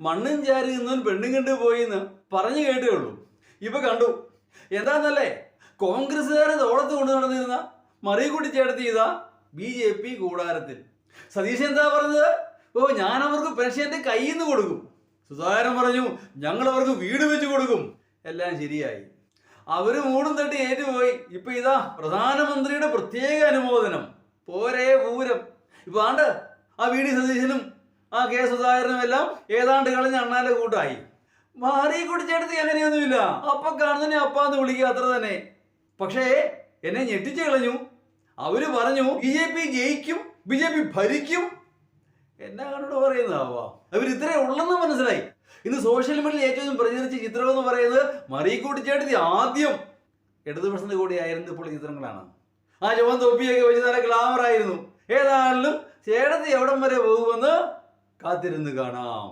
മണ്ണും ചാരി നിന്നും പെണ്ണും കണ്ടു പോയി എന്ന് പറഞ്ഞു കേട്ടേ ഉള്ളൂ. ഇപ്പൊ കണ്ടു. എന്താന്നല്ലേ? കോൺഗ്രസ്സുകാരെ തോളത്ത് കൊണ്ടു നടന്നിരുന്ന മറിയക്കുട്ടി ചേർത്ത് ഇതാ ബി ജെ പി കൂടാരത്തിൽ. സതീശൻ എന്താ പറഞ്ഞത്? ഓ ഞാൻ അവർക്ക് പെൻഷന്റെ കയ്യിൽ നിന്ന് കൊടുക്കും. സുധാകരൻ പറഞ്ഞു ഞങ്ങൾ അവർക്ക് വീട് വെച്ച് കൊടുക്കും. എല്ലാം ശരിയായി. അവർ മൂടും തട്ടി ഏറ്റുപോയി. ഇപ്പൊ ഇതാ പ്രധാനമന്ത്രിയുടെ പ്രത്യേക അനുമോദനം. പോരേ പൂരം. ഇപ്പൊ ആണ്ട് ആ വി ഡി സതീശനും ആ കെ സുധാകരനും എല്ലാം ഏതാണ്ട് കളഞ്ഞ അണ്ണാന്റെ കൂട്ടായി. മാറി കുടിച്ചെടുത്ത് അങ്ങനെയൊന്നുമില്ല അപ്പൊ കാണുന്നതിനെ അപ്പാന്ന് വിളിക്കുക അത്ര തന്നെ. പക്ഷേ എന്നെ ഞെട്ടിച്ചു കളഞ്ഞു. അവർ പറഞ്ഞു ബി ജെ പി ജയിക്കും ബി ജെ പി ഭരിക്കും. എന്നാ കണ്ടോട് പറയുന്നതാവാ? അവർ ഇത്രേ ഉള്ളെന്ന് മനസ്സിലായി. ഇന്ന് സോഷ്യൽ മീഡിയയിൽ ഏറ്റവും പ്രചരിച്ച ചിത്രം എന്ന് പറയുന്നത് മറി കൂട്ടിച്ചേട്ടത്തി ആദ്യം ഇടതുപക്ഷത്തിന്റെ കൂടെ ആയിരുന്നു ഇപ്പോൾ ചിത്രങ്ങളാണ്. ആ ചുവൻ തൊപ്പിയൊക്കെ വെച്ച് നല്ല ഗ്ലാമർ ആയിരുന്നു. ഏതായാലും ചേട്ടത്തി എവിടം വരെ പോകുമെന്ന് காத்திருந்து காணாம்.